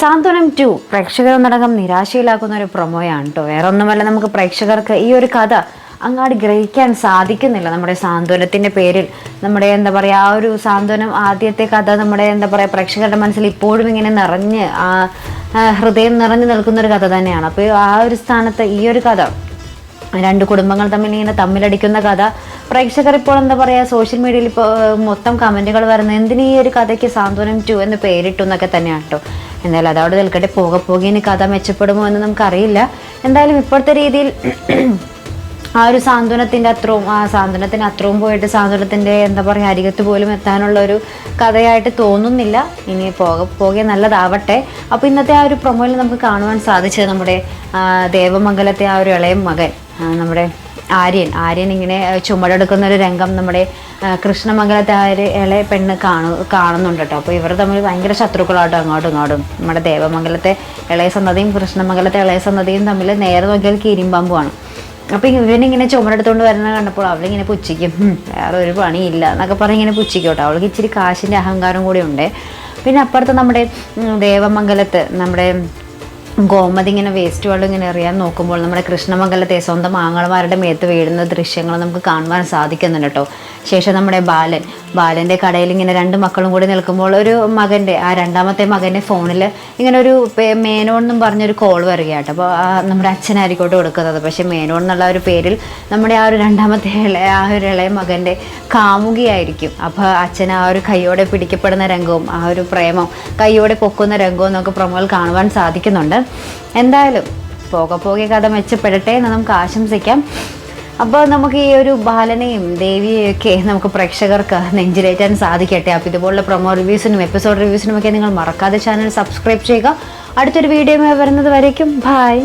സാന്ത്വനം to. പ്രേക്ഷകരൊന്നടങ്കം നിരാശയിലാക്കുന്ന ഒരു പ്രൊമോയാണ് കേട്ടോ വേറെ ഒന്നുമല്ല നമുക്ക് പ്രേക്ഷകർക്ക് ഈ ഒരു കഥ അങ്ങാട് ഗ്രഹിക്കാൻ സാധിക്കുന്നില്ല. നമ്മുടെ സാന്ത്വനത്തിന്റെ പേരിൽ നമ്മുടെ എന്താ പറയുക ആ ഒരു സാന്ത്വനം ആദ്യത്തെ കഥ നമ്മുടെ എന്താ പറയുക പ്രേക്ഷകരുടെ മനസ്സിൽ ഇപ്പോഴും ഇങ്ങനെ നിറഞ്ഞ് ഹൃദയം നിറഞ്ഞു നിൽക്കുന്ന ഒരു കഥ തന്നെയാണ്. അപ്പോൾ ആ ഒരു സ്ഥാനത്ത് ഈ ഒരു കഥ രണ്ട് കുടുംബങ്ങൾ തമ്മിൽ ഇങ്ങനെ തമ്മിലടിക്കുന്ന കഥ. പ്രേക്ഷകർ ഇപ്പോൾ എന്താ പറയുക സോഷ്യൽ മീഡിയയിൽ ഇപ്പോൾ മൊത്തം കമന്റുകൾ വരുന്നത് എന്തിനീ ഈ ഒരു കഥയ്ക്ക് സാന്ത്വനം ടു എന്ന് പേരിട്ടു എന്നൊക്കെ തന്നെയാണ് കേട്ടോ. എന്തായാലും അതവിടെ നിൽക്കട്ടെ പോകെ പോകെ ഇനി കഥ മെച്ചപ്പെടുമോ എന്ന് നമുക്കറിയില്ല. എന്തായാലും ഇപ്പോഴത്തെ രീതിയിൽ ആ ഒരു സാന്ത്വനത്തിന്റെ അത്രയും ആ സാന്ത്വനത്തിന് അത്രയും പോയിട്ട് സാന്ത്വനത്തിന്റെ എന്താ പറയുക അരികത്ത് പോലും എത്താനുള്ള ഒരു കഥയായിട്ട് തോന്നുന്നില്ല. ഇനി പോക പോകെ നല്ലതാവട്ടെ. അപ്പോൾ ഇന്നത്തെ ആ ഒരു പ്രൊമോയിൽ നമുക്ക് കാണുവാൻ സാധിച്ചത് നമ്മുടെ ദേവമംഗലത്തെ ആ ഒരു ഇളയ മകൻ നമ്മുടെ ആര്യൻ. ആര്യൻ ഇങ്ങനെ ചുമടെടുക്കുന്ന ഒരു രംഗം നമ്മുടെ കൃഷ്ണമംഗലത്തെ ആ ഒരു ഇളയ പെണ്ണ് കാണു കാണുന്നുണ്ട് കേട്ടോ. അപ്പോൾ ഇവർ തമ്മിൽ ഭയങ്കര ശത്രുക്കളാട്ടോ അങ്ങോട്ടും ഇങ്ങോട്ടും. നമ്മുടെ ദേവമംഗലത്തെ ഇളയ സന്നദ്ധയും കൃഷ്ണമംഗലത്തെ ഇളയ സന്നദ്ധയും തമ്മിൽ നേരെ നോക്കിയാൽ കീരിമ്പാമ്പുമാണ് അപ്പോൾ ഇവനിങ്ങനെ ചുമരെടുത്തുകൊണ്ട് വരുന്നത് കണ്ടപ്പോൾ അവളിങ്ങനെ പുച്ഛിക്കും "ഹും, വേറെ ഒരു പണിയില്ല എന്നൊക്കെ പറഞ്ഞ് ഇങ്ങനെ പുച്ഛിക്കോട്ടെ. അവൾക്ക് ഇച്ചിരി കാശിന്റെ അഹങ്കാരം കൂടി ഉണ്ട്. പിന്നെ അപ്പുറത്ത് നമ്മുടെ ദേവമംഗലത്ത് നമ്മുടെ ഗോമതി ഇങ്ങനെ വേസ്റ്റ് വെള്ളം ഇങ്ങനെ എറിയാൻ നോക്കുമ്പോൾ നമ്മുടെ കൃഷ്ണമംഗലത്തെ സ്വന്തം ആങ്ങളമാരുടെ മേത്ത് വീഴുന്ന ദൃശ്യങ്ങൾ നമുക്ക് കാണുവാൻ സാധിക്കുന്നുണ്ട് കേട്ടോ. ശേഷം നമ്മുടെ ബാലൻ. ബാലന്റെ കടയിൽ ഇങ്ങനെ രണ്ട് മക്കളും കൂടി നിൽക്കുമ്പോൾ ഒരു മകന്റെ ആ രണ്ടാമത്തെ മകന്റെ ഫോണിൽ ഇങ്ങനെ ഒരു മേനോണെന്നും പറഞ്ഞൊരു കോൾ വരിക കേട്ടോ. അപ്പോൾ നമ്മുടെ അച്ഛനായിരിക്കോട്ട് കൊടുക്കുന്നത്. പക്ഷേ മേനോൺ എന്നുള്ള ഒരു പേരിൽ നമ്മുടെ ആ ഒരു രണ്ടാമത്തെ ഇളയ ആ ഒരു ഇളയ മകന്റെ കാമുകിയായിരിക്കും. അപ്പോൾ അച്ഛൻ ആ ഒരു കൈയോടെ പിടിക്കപ്പെടുന്ന രംഗവും ആ ഒരു പ്രേമം കൈയോടെ പൊക്കുന്ന രംഗവും നമുക്ക് പ്രൊമോയിൽ കാണുവാൻ സാധിക്കുന്നുണ്ട്. എന്തായാലും പോകെ പോകെ കഥ മെച്ചപ്പെടട്ടെ എന്ന് നമുക്ക് ആശംസിക്കാം. അപ്പോൾ നമുക്ക് ഈ ഒരു ബാലനെയും ദേവിയെയും ഒക്കെ നമുക്ക് പ്രേക്ഷകർക്ക് നെഞ്ചിലേറ്റാൻ സാധിക്കട്ടെ. അപ്പോൾ ഇതുപോലുള്ള പ്രൊമോ റിവ്യൂസിനും എപ്പിസോഡ് റിവ്യൂസിനും ഒക്കെ നിങ്ങൾ മറക്കാതെ ചാനൽ സബ്സ്ക്രൈബ് ചെയ്യുക. അടുത്തൊരു വീഡിയോ വരുന്നത് വരയ്ക്കും ബായ്